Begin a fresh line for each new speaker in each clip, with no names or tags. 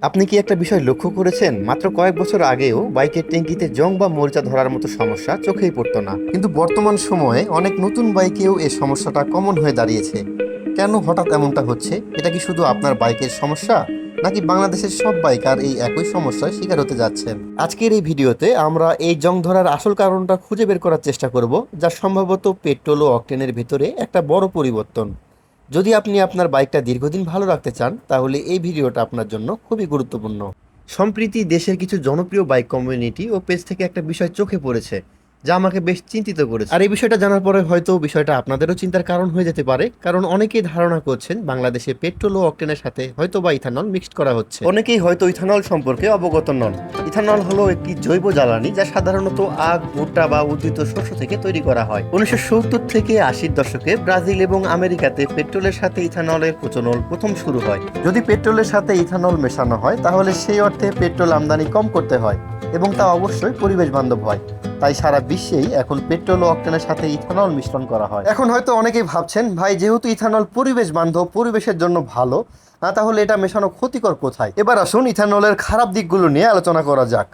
আপনি কি একটা বিষয় লক্ষ্য করেছেন? মাত্র কয়েক বছর আগেও বাইকের ট্যাঙ্কিতে জং বা মরিচা ধরার মতো সমস্যা চোখেই পড়তো না। কিন্তু বর্তমান সময়ে অনেক নতুন বাইকেও এই সমস্যাটা কমন হয়ে দাঁড়িয়েছে। কেন হঠাৎ এমনটা হচ্ছে? এটা কি শুধু আপনার বাইকের সমস্যা? নাকি বাংলাদেশের সব বাইকার এই একই সমস্যার শিকার হতে যাচ্ছেন? আজকের এই ভিডিওতে আমরা এই জং ধরার আসল কারণটা খুঁজে বের করার চেষ্টা করব, যা সম্ভবত পেট্রোল ও অকটেনের ভিতরে একটা বড় পরিবর্তন। যদি আপনি আপনার বাইকটা দীর্ঘদিন ভালো রাখতে চান, তাহলে এই ভিডিওটা আপনার জন্য খুবই গুরুত্বপূর্ণ। সম্প্রীতি দেশের কিছু জনপ্রিয় বাইক কমিউনিটি ও পেজ থেকে একটা বিষয় চোখে পড়েছে। যা আমাকে বেশ চিন্তিত করেছে। আর এই বিষয়টা জানার পরে হয়তো বিষয়টা আপনাদেরও চিন্তার কারণ হয়ে যেতে পারে কারণ অনেকেই ধারণা করছেন বাংলাদেশে পেট্রোল ও অকটেনের সাথে হয়তো বা ইথানল মিক্সড করা হচ্ছে। অনেকেই হয়তো ইথানল সম্পর্কে অবগত নন। ইথানল হলো একটি জৈব জ্বালানি যা সাধারণত আখ ভুট্টা বা উদ্ভিদ শস্য থেকে তৈরি করা হয়। উনিশশো সত্তর থেকে আশির দশকে ব্রাজিল এবং আমেরিকাতে পেট্রোলের সাথে ইথানলের প্রচলন প্রথম শুরু হয়। যদি পেট্রোলের সাথে ইথানল মেশানো হয় তাহলে সেই অর্থে পেট্রোল আমদানি কম করতে হয় এবং তা অবশ্যই পরিবেশ বান্ধব হয়। তাই সারা বিশ্বেই এখন পেট্রোল ও অকটেনের সাথে ইথানল মিশ্রণ করা হয়। এখন হয়তো অনেকেই ভাবছেন, ভাই, যেহেতু ইথানল পরিবেশ বান্ধব, পরিবেশের জন্য ভালো, না, তাহলে এটা মেশানো ক্ষতিকর কোথায়? এবার আসুন ইথানলের খারাপ দিকগুলো নিয়ে আলোচনা করা যাক।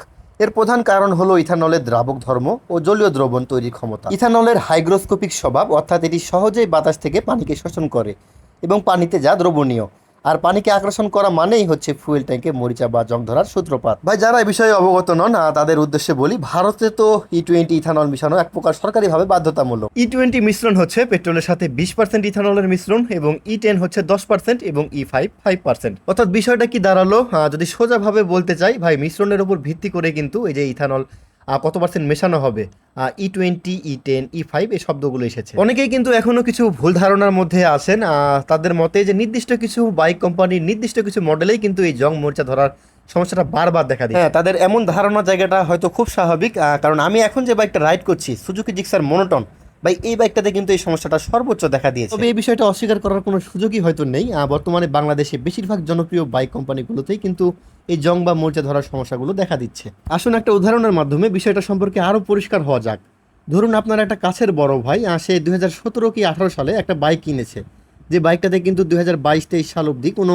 এর প্রধান কারণ হলো ইথানলের দ্রাবক ধর্ম ও জলীয় দ্রবণ তৈরির ক্ষমতা। ইথানলের হাইগ্রোস্কোপিক স্বভাব অর্থাৎ এটি সহজেই বাতাস থেকে পানিকে শোষণ করে এবং পানিতে যা দ্রবণীয়। আর পানিকে আকর্ষণ করা মানেই হচ্ছে ফুয়েল ট্যাঙ্কে মরিচা বা জং ধরার সূত্রপাত। ভাই যারা এই বিষয়ে অবগত নন তাদের উদ্দেশ্যে বলি ভারতে তো ই টোয়েন্টি ইথানল মিশানো এক প্রকার সরকারিভাবে বাধ্যতামূলক। ই টোয়েন্টি মিশ্রণ হচ্ছে পেট্রোলের সাথে বিশ পার্সেন্ট ইথানলের মিশ্রণ এবং ই টেন হচ্ছে দশ পার্সেন্ট এবং ই ফাইভ ফাইভ পার্সেন্ট অর্থাৎ বিষয়টা কি দাঁড়াল? আহ, যদি সোজাভাবে বলতে চাই ভাই মিশ্রণের উপর ভিত্তি করে কিন্তু এই যে ইথানল কত পার্সেন্ট মেশানো হবে? E twenty E ten E five এই শব্দগুলো এসেছে। অনেকেই কিন্তু এখনও কিছু ভুল ধারণার মধ্যে আসেন তাদের মতে যে নির্দিষ্ট কিছু বাইক কোম্পানির নির্দিষ্ট কিছু মডেলেই কিন্তু এই জং মোর্চা ধরার সমস্যাটা বারবার দেখা দেয় হ্যাঁ তাদের এমন ধারণা জায়গাটা হয়তো খুব স্বাভাবিক। কারণ আমি এখন যে বাইকটা রাইড করছি সুজুকি জিক্সার মনোটন ভাই, এই বাইকটাতে কিন্তু এই সমস্যাটা সর্বোচ্চ দেখা দিয়েছে। তবে এই বিষয়টা অস্বীকার করার কোনো সুযোগই হয়তো নেই। বর্তমানে বাংলাদেশে বেশিরভাগ জনপ্রিয় বাইক কোম্পানিগুলোতেই কিন্তু এই জং বা মোর্চা ধরার সমস্যাগুলো দেখা দিচ্ছে। আসুন একটা উদাহরণের মাধ্যমে বিষয়টা সম্পর্কে আরও পরিষ্কার হওয়া যাক। ধরুন আপনার একটা কাছের বড় ভাই সে দুই হাজার সতেরো কি আঠারো সালে একটা বাইক কিনেছে। যে বাইকটাতে কিন্তু দুই হাজার বাইশ তেইশ সাল অবধি কোনো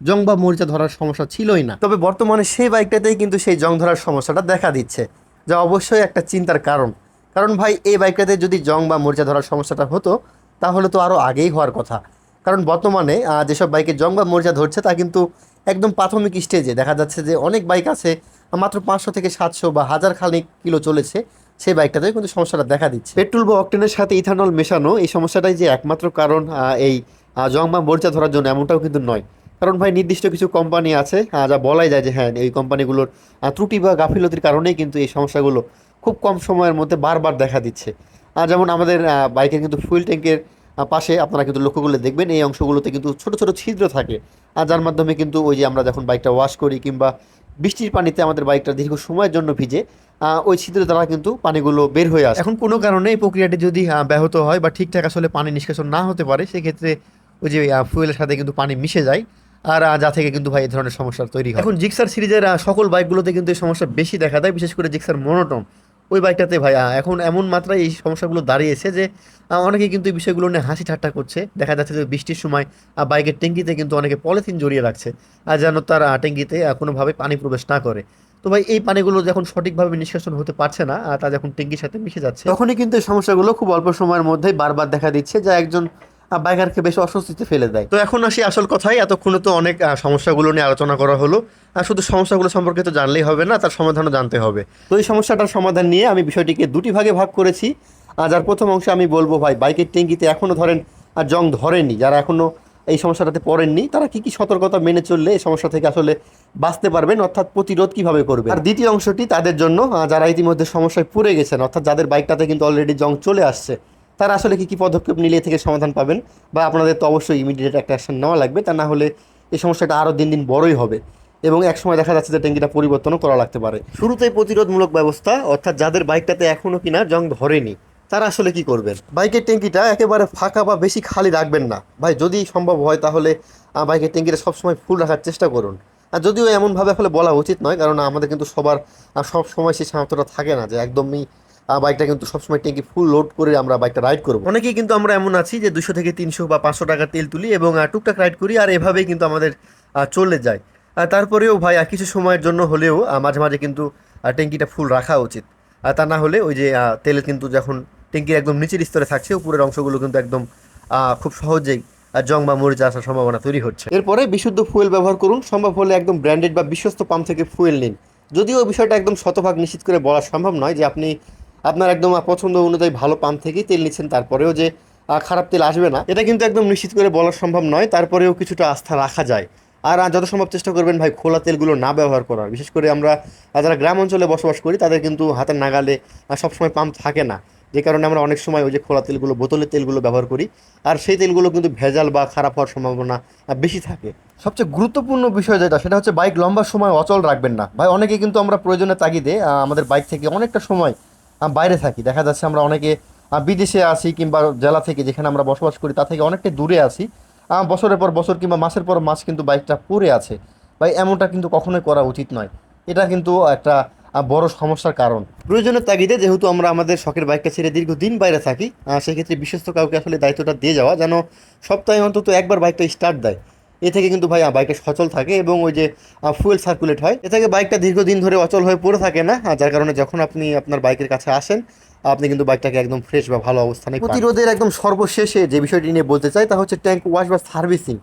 জং বা মরিচা ধরার সমস্যা ছিলই না। তবে বর্তমানে সেই বাইকটাতেই কিন্তু সেই জং ধরার সমস্যাটা দেখা দিচ্ছে, যা অবশ্যই একটা চিন্তার কারণ। কারণ ভাই, এই বাইকটাতে যদি জং বা মরিচা ধরার সমস্যাটা হতো, তাহলে তো আরও আগেই হওয়ার কথা। কারণ বর্তমানে যেসব বাইকে জং বা মরিচা ধরছে, তা কিন্তু একদম প্রাথমিক স্টেজে দেখা যাচ্ছে যে অনেক বাইক আছে, মাত্র পাঁচশো থেকে সাতশো বা হাজার খানিক কিলো চলেছে, সেই বাইকটাতেও কিন্তু সমস্যাটা দেখা দিচ্ছে। পেট্রোল বা অকটেনের সাথে ইথানল মেশানো, এই সমস্যাটাই যে একমাত্র কারণ এই জং বা মরিচা ধরার জন্য এমনটাও কিন্তু নয়। কারণ ভাই, নির্দিষ্ট কিছু কোম্পানি আছে যা বলাই যায় যে হ্যাঁ এই কোম্পানিগুলোর ত্রুটি বা গাফিলতির কারণেই কিন্তু এই সমস্যাগুলো খুব কম সময়ের মধ্যে বারবার দেখা দিচ্ছে। আর যেমন আমাদের বাইকের কিন্তু ফুয়েল ট্যাঙ্কের পাশে আপনারা কিন্তু লক্ষ্য করলে দেখবেন এই অংশগুলোতে কিন্তু ছোট ছোট ছিদ্র থাকে। আর যার মাধ্যমে কিন্তু ওই যে আমরা যখন বাইকটা ওয়াশ করি কিংবা বৃষ্টির পানিতে আমাদের বাইকটা দীর্ঘ সময়ের জন্য ভিজে ওই ছিদ্র দ্বারা কিন্তু পানিগুলো বের হয়ে আসে। এখন কোনো কারণে এই প্রক্রিয়াটি যদি ব্যাহত হয় বা ঠিকঠাক আসলে পানি নিষ্কাশন না হতে পারে সেক্ষেত্রে ওই যে ফুয়েলের সাথে কিন্তু পানি মিশে যায়। আর যা থেকে কিন্তু ভাই এই ধরনের সমস্যা তৈরি হয়। এখন জিক্সার সিরিজের সকল বাইকগুলোতে কিন্তু এই সমস্যা বেশি দেখা দেয় বিশেষ করে জিক্সার মনোটন ওই বাইকটাতে ভাই এখন এমন মাত্রায় এই সমস্যাগুলো দাঁড়িয়েছে যে অনেকে কিন্তু এই বিষয়গুলো নিয়ে হাসি ঠাট্টা করছে। দেখা যাচ্ছে যে বৃষ্টির সময় আহ, বাইকের ট্যাঙ্কিতে কিন্তু অনেকে পলিথিন জড়িয়ে রাখছে আর যেন তার ট্যাঙ্কিতে কোনোভাবে পানি প্রবেশ না করে। তো ভাই এই পানিগুলো যখন সঠিকভাবে নিষ্কাশন হতে পারছে না আহ, তা যখন ট্যাঙ্কির সাথে মিশে যাচ্ছে তখনই কিন্তু এই সমস্যাগুলো খুব অল্প সময়ের মধ্যেই বারবার দেখা দিচ্ছে যা একজন বাইকারকে বেশ অস্বস্তিতে ফেলে দেয়। তো এখন আসি আসল কথাই এতক্ষণে তো অনেক সমস্যাগুলো নিয়ে আলোচনা করা হলো। আর শুধু সমস্যাগুলো সম্পর্কে তো জানলেই হবে না, তার সমাধানও জানতে হবে। তো এই সমস্যাটার সমাধান নিয়ে আমি বিষয়টিকে দুটি ভাগে ভাগ করেছি। আর যার প্রথম অংশে আমি বলব, ভাই, বাইকের ট্যাঙ্কিতে এখনও ধরেন আর জং ধরেনি, যারা এখনও এই সমস্যাটাতে পড়েননি, তারা কি কি সতর্কতা মেনে চললে এই সমস্যা থেকে আসলে বাঁচতে পারবেন, অর্থাৎ প্রতিরোধ কীভাবে করবে আর দ্বিতীয় অংশটি তাদের জন্য যারা ইতিমধ্যে সমস্যায় পড়ে গেছেন, অর্থাৎ যাদের বাইকটাতে কিন্তু অলরেডি জং চলে আসছে তারা আসলে কি কি পদক্ষেপ নিলে থেকে সমাধান পাবেন বা আপনাদের তো অবশ্যই ইমিডিয়েট একটা অ্যাকশন নেওয়া লাগবে তা না হলে এই সমস্যাটা আরও দিন দিন বড়ই হবে। এবং এক সময় দেখা যাচ্ছে যে ট্যাঙ্কিটা পরিবর্তনও করা লাগতে পারে। শুরুতেই প্রতিরোধমূলক ব্যবস্থা অর্থাৎ যাদের বাইকটাতে এখনও কিনা জং ধরেনি তারা আসলে কি করবেন? বাইকের ট্যাঙ্কিটা একেবারে ফাঁকা বা বেশি খালি রাখবেন না। ভাই যদি সম্ভব হয় তাহলে বাইকের ট্যাঙ্কিটা সবসময় ফুল রাখার চেষ্টা করুন। আর যদিও এমনভাবে আসলে বলা উচিত নয় কারণ আমাদের কিন্তু সবার সব সময় সেই সামর্থ্যটা থাকে না যে একদমই বাইকটা কিন্তু সবসময় ট্যাঙ্কি ফুল লোড করে আমরা বাইকটা রাইড করব। অনেকেই কিন্তু আমরা এমন আছি যে দুশো থেকে তিনশো বা পাঁচশো টাকা তেল তুলি এবং টুকটাক রাইড করি আর এভাবেই কিন্তু আমাদের চলে যায়। আর তারপরেও ভাই আর কিছু সময়ের জন্য হলেও মাঝে মাঝে কিন্তু ট্যাঙ্কিটা ফুল রাখা উচিত। আর তা না হলে ওই যে তেল কিন্তু যখন ট্যাঙ্কির একদম নিচের স্তরে থাকছে উপরের অংশগুলো কিন্তু একদম খুব সহজেই জং বা মরিচ আসার সম্ভাবনা তৈরি হচ্ছে। এরপরে বিশুদ্ধ ফুয়েল ব্যবহার করুন। সম্ভব হলে একদম ব্র্যান্ডেড বা বিশ্বস্ত পাম্প থেকে ফুয়েল নিন। যদিও বিষয়টা একদম শতভাগ নিশ্চিত করে বলা সম্ভব নয় যে আপনি আপনার একদম পছন্দ অনুযায়ী ভালো পাম্প থেকেই তেল নিচ্ছেন, তারপরেও যে খারাপ তেল আসবে না। এটা কিন্তু একদম নিশ্চিত করে বলা সম্ভব নয়, তারপরেও কিছুটা আস্থা রাখা যায়। আর যত সম্ভব চেষ্টা করবেন ভাই খোলা তেলগুলো না ব্যবহার করার। বিশেষ করে আমরা যারা গ্রাম অঞ্চলে বসবাস করি, তাদের কিন্তু হাতের নাগালে সবসময় পাম্প থাকে না। যে কারণে আমরা অনেক সময় ওই যে খোলা তেলগুলো, বোতলের তেলগুলো ব্যবহার করি। আর সেই তেলগুলো কিন্তু ভেজাল বা খারাপ হওয়ার সম্ভাবনা বেশি থাকে। সবচেয়ে গুরুত্বপূর্ণ বিষয় যেটা, সেটা হচ্ছে বাইক লম্বা সময় অচল রাখবেন না। ভাই অনেকে কিন্তু আমরা প্রয়োজনে তাগিদে আমাদের বাইক থেকে অনেকটা সময় বাইরে থাকি। দেখা যাচ্ছে আমরা অনেকে বিদেশে আসি কিংবা জেলা থেকে যেখানে আমরা বসবাস করি, তা থেকে অনেকটা দূরে আসি বছরের পর বছর কিংবা মাসের পর মাস কিন্তু বাইকটা পড়ে আছে। বা এমনটা কিন্তু কখনোই করা উচিত নয়। এটা কিন্তু একটা বড় সমস্যার কারণ। প্রয়োজনের তাগিদে যেহেতু আমরা আমাদের শখের বাইকটা ছেড়ে দীর্ঘদিন বাইরে থাকি সেক্ষেত্রে বিশ্বস্ত কাউকে আসলে দায়িত্বটা দিয়ে যাওয়া যেন সপ্তাহে অন্তত একবার বাইকটা স্টার্ট দেয়। এ থেকে কিন্তু ভাই বাইকটা সচল থাকে এবং ওই যে ফুয়েল সার্কুলেট হয়। এ থেকে বাইকটা দীর্ঘদিন ধরে অচল হয়ে পড়ে থাকে না যার কারণে যখন আপনি আপনার বাইকের কাছে আসেন, আপনি কিন্তু বাইকটাকে একদম ফ্রেশ বা ভালো অবস্থানে। প্রতিরোধের একদম সর্বশেষে যে বিষয়টি নিয়ে বলতে চাই, তা হচ্ছে ট্যাঙ্ক ওয়াশ বা সার্ভিসিং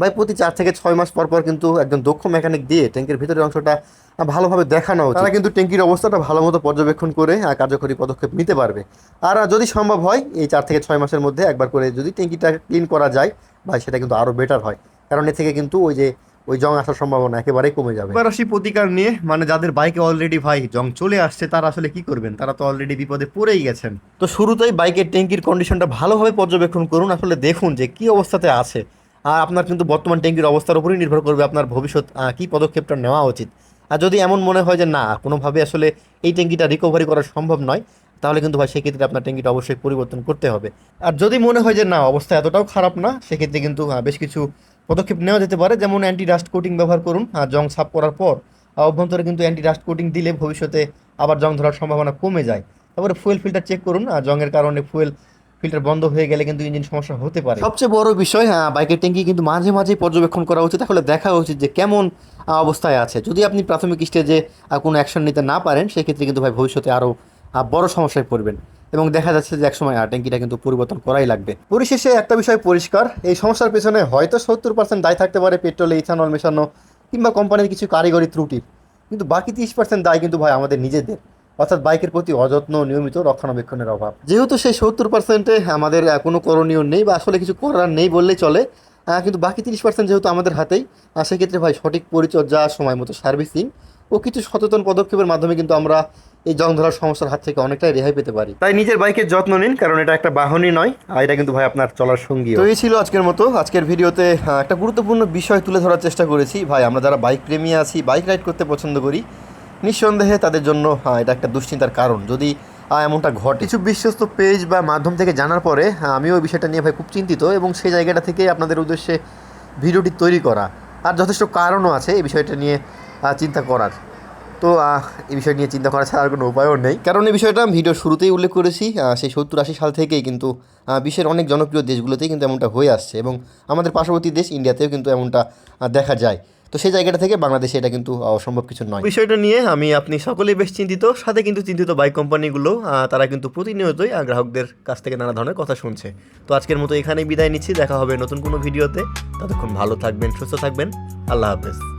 ভাই, প্রতি চার থেকে ছয় মাস পর পর কিন্তু একজন দক্ষ মেকানিক দিয়ে ট্যাঙ্কের ভিতরের অংশটা ভালোভাবে দেখানো তারা কিন্তু ট্যাঙ্কির অবস্থাটা ভালো মতো পর্যবেক্ষণ করে কার্যকরী পদক্ষেপ নিতে পারবে। আর যদি সম্ভব হয়, এই চার থেকে ছয় মাসের মধ্যে একবার করে যদি ট্যাঙ্কিটা ক্লিন করা যায়, ভাই, সেটা কিন্তু আরও বেটার হয়। কারণ এ থেকে কিন্তু ওই যে ওই জং আসার সম্ভাবনা একেবারেই কমে যাবে। এবার আসি প্রতিকার নিয়ে মানে যাদের বাইকে অলরেডি ভাই জং চলে আসছে তারা আসলে কি করবেন? তারা তো অলরেডি বিপদে পড়েই গেছেন। তো শুরুতেই বাইকের ট্যাঙ্কির কন্ডিশনটা ভালোভাবে পর্যবেক্ষণ করুন আসলে দেখুন যে কি অবস্থাতে আছে। আর আপনার কিন্তু বর্তমান ট্যাঙ্কির অবস্থার উপরেই নির্ভর করবে আপনার ভবিষ্যৎ কি পদক্ষেপটা নেওয়া উচিত। আর যদি এমন মনে হয় যে না কোনোভাবে আসলে এই ট্যাঙ্কিটা রিকভারি করা সম্ভব নয় তাহলে কিন্তু ভাই সেক্ষেত্রে আপনার ট্যাঙ্কিটা অবশ্যই পরিবর্তন করতে হবে। আর যদি মনে হয় যে না অবস্থা এতটাও খারাপ না সেক্ষেত্রে কিন্তু বেশ কিছু পদক্ষেপ নেওয়া যেতে পারে, যেমন অ্যান্টি ডাস্ট কোটিং ব্যবহার করুন আর জং সাফ করার পর অভ্যন্তরে কিন্তু অ্যান্টি ডাস্ট কোটিং দিলে ভবিষ্যতে আবার জং ধরার সম্ভাবনা কমে যায়। তারপরে ফুয়েল ফিল্টার চেক করুন, আর জংয়ের কারণে ফুয়েল ফিল্টার বন্ধ হয়ে গেলে কিন্তু ইঞ্জিন সমস্যা হতে পারে। সবচেয়ে বড় বিষয় হ্যাঁ বাইকের ট্যাঙ্কি কিন্তু মাঝে মাঝে পর্যবেক্ষণ করা উচিত, তাহলে দেখা উচিত যে কেমন অবস্থায় আছে। যদি আপনি প্রাথমিক স্টেজে কোনো অ্যাকশন নিতে না পারেন, সেক্ষেত্রে কিন্তু ভাই ভবিষ্যতে আরও বড় সমস্যায় পড়বেন। এবং দেখা যাচ্ছে যে একসময় আর ট্যাঙ্কিটা কিন্তু পরিবর্তন করাই লাগবে। পরিশেষে একটা বিষয় পরিষ্কার, এই সমস্যার পেছনে হয়তো সত্তর পার্সেন্ট দায় থাকতে পারে পেট্রোলে, ইথানল মেশানো কিংবা কোম্পানির কিছু কারিগরি ত্রুটির কিন্তু বাকি তিরিশ পার্সেন্ট দায় কিন্তু ভাই আমাদের নিজেদের। অর্থাৎ বাইকের প্রতি অযত্ন, নিয়মিত রক্ষণাবেক্ষণের অভাব। যেহেতু সেই সত্তর পার্সেন্টে আমাদের কোনো করণীয় নেই বা আসলে কিছু করার নেই বললেই চলে কিন্তু বাকি তিরিশ পার্সেন্ট যেহেতু আমাদের হাতেই সেক্ষেত্রে ভাই সঠিক পরিচর্যা সময় মতো সার্ভিসিং ও কিছু সচেতন পদক্ষেপের মাধ্যমে কিন্তু আমরা এই জং ধরার সমস্যার হাত থেকে অনেকটাই রেহাই পেতে পারি। তাই নিজের বাইকের যত্ন নিন কারণ এটা একটা বাহনই নয় আর এটা কিন্তু ভাই আপনার চলার সঙ্গী তো এই ছিল আজকের মতো। আজকের ভিডিওতে একটা গুরুত্বপূর্ণ বিষয় তুলে ধরার চেষ্টা করেছি। ভাই আমরা যারা বাইক প্রেমী আছি বাইক রাইড করতে পছন্দ করি নিঃসন্দেহে তাদের জন্য এটা একটা দুশ্চিন্তার কারণ। যদি এমনটা ঘটে। কিছু বিশ্বস্ত পেজ বা মাধ্যম থেকে জানার পরে আহ, আমিও এই বিষয়টা নিয়ে ভাই খুব চিন্তিত এবং সেই জায়গাটা থেকে আপনাদের উদ্দেশ্যে ভিডিওটি তৈরি করা। আর যথেষ্ট কারণও আছে এই বিষয়টা নিয়ে চিন্তা করার। তো এই বিষয় নিয়ে চিন্তা করা ছাড়া আর কোনো উপায়ও নেই। কারণ এই বিষয়টা ভিডিও শুরুতেই উল্লেখ করেছি সেই সত্তর আশি সাল থেকেই কিন্তু বিশ্বের অনেক জনপ্রিয় দেশগুলোতেই কিন্তু এমনটা হয়ে আসছে এবং আমাদের পার্শ্ববর্তী দেশ ইন্ডিয়াতেও কিন্তু এমনটা দেখা যায়। তো সেই জায়গাটা থেকে বাংলাদেশে এটা কিন্তু অসম্ভব কিছু নয়। বিষয়টা নিয়ে আমি, আপনি সকলেই বেশ চিন্তিত, সাথে কিন্তু চিন্তিত বাইক কোম্পানিগুলো তারা কিন্তু প্রতিনিয়তই গ্রাহকদের কাছ থেকে নানা ধরনের কথা শুনছে। তো আজকের মতো এখানেই বিদায় নিচ্ছি, দেখা হবে নতুন কোনো ভিডিওতে। ততক্ষণ ভালো থাকবেন, সুস্থ থাকবেন। আল্লাহ হাফেজ।